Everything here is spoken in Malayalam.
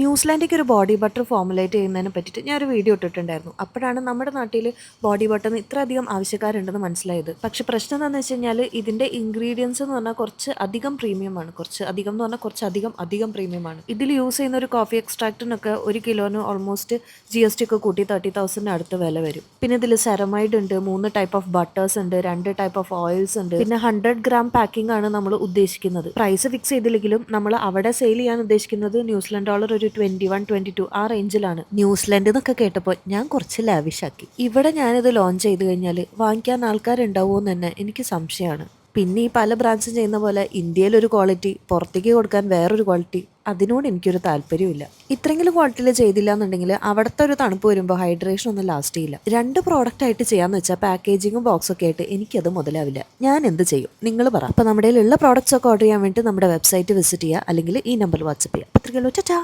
ന്യൂസിലാൻഡിലേക്ക് ഒരു ബോഡി ബട്ടർ ഫോമുലേറ്റ് ചെയ്യുന്നതിനെ പറ്റിയിട്ട് ഞാനൊരു വീഡിയോ ഇട്ടിട്ടുണ്ടായിരുന്നു. അപ്പോഴാണ് നമ്മുടെ നാട്ടിൽ ബോഡി ബട്ടറിന് ഇത്രയധികം ആവശ്യക്കാരുണ്ടെന്ന് മനസ്സിലായത്. പക്ഷെ പ്രശ്നം എന്താണെന്ന് വെച്ച് കഴിഞ്ഞാൽ ഇതിന്റെ ഇൻഗ്രീഡിയൻസ് എന്ന് പറഞ്ഞാൽ കുറച്ച് അധികം പ്രീമിയമാണ് കുറച്ച് അധികം എന്ന് പറഞ്ഞാൽ കുറച്ച് അധികം അധികം പ്രീമിയമാണ് ഇതിൽ യൂസ് ചെയ്യുന്ന ഒരു കോഫി എക്സ്ട്രാക്റ്റിനൊക്കെ ഒരു കിലോന് ഓൾമോസ്റ്റ് ജി എസ് ടി ഒക്കെ കൂട്ടി തേർട്ടി തൗസൻഡിന് അടുത്ത് വില വരും. പിന്നെ ഇതിൽ സെറമൈഡ് ഉണ്ട് മൂന്ന് ടൈപ്പ് ഓഫ് ബട്ടേഴ്സ് ഉണ്ട് രണ്ട് ടൈപ്പ് ഓഫ് ഓയിൽസ് ഉണ്ട്. പിന്നെ ഹൺഡ്രഡ് ഗ്രാം പാക്കിംഗ് ആണ് നമ്മൾ ഉദ്ദേശിക്കുന്നത്. പ്രൈസ് ഫിക്സ് ചെയ്തില്ലെങ്കിലും നമ്മൾ അവിടെ സെയിൽ ചെയ്യാൻ ഉദ്ദേശിക്കുന്നത് ന്യൂസിലൻഡ് ഡോളർ ഒരു ട്വന്റി വൺ ട്വന്റി ടു ആ റേഞ്ചിലാണ് ന്യൂസിലൻഡ് എന്നൊക്കെ കേട്ടപ്പോൾ ഞാൻ കുറച്ച് ലാവിഷാക്കി ഇവിടെ ഞാനിത് ലോഞ്ച് ചെയ്ത് കഴിഞ്ഞാൽ വാങ്ങിക്കാൻ ആൾക്കാരുണ്ടാവുമോ എന്ന് തന്നെ എനിക്ക് സംശയമാണ്. പിന്നെ ഈ പല ബ്രാൻഡ്സും ചെയ്യുന്ന പോലെ ഇന്ത്യയിലൊരു ക്വാളിറ്റി പുറത്തേക്ക് കൊടുക്കാൻ വേറൊരു ക്വാളിറ്റി അതിനോട് എനിക്കൊരു താല്പര്യമില്ല ഇത്രയെങ്കിലും ക്വാളിറ്റിയിൽ ചെയ്തില്ല എന്നുണ്ടെങ്കിൽ അവിടുത്തെ ഒരു തണുപ്പ് വരുമ്പോൾ ഹൈഡ്രേഷൻ ഒന്നും ലാസ്റ്റ് ചെയ്യില്ല. രണ്ട് പ്രോഡക്റ്റ് ആയിട്ട് ചെയ്യാന്ന് വെച്ചാൽ പാക്കേജിങ്ങും ബോക്സും ഒക്കെ ആയിട്ട് എനിക്കത് മുതലാവില്ല. ഞാൻ എന്ത് ചെയ്യും? നിങ്ങൾ പറ. അപ്പോൾ നമ്മുടെ ഉള്ള പ്രോഡക്റ്റ്സ് ഒക്കെ ഓർഡർ ചെയ്യാൻ വേണ്ടി നമ്മുടെ വെബ്സൈറ്റ് വിസിറ്റ് ചെയ്യുക അല്ലെങ്കിൽ ഈ നമ്പറിൽ വാട്സപ്പ് ചെയ്യുക അത്രയ്ക്കല്ലോ ചാ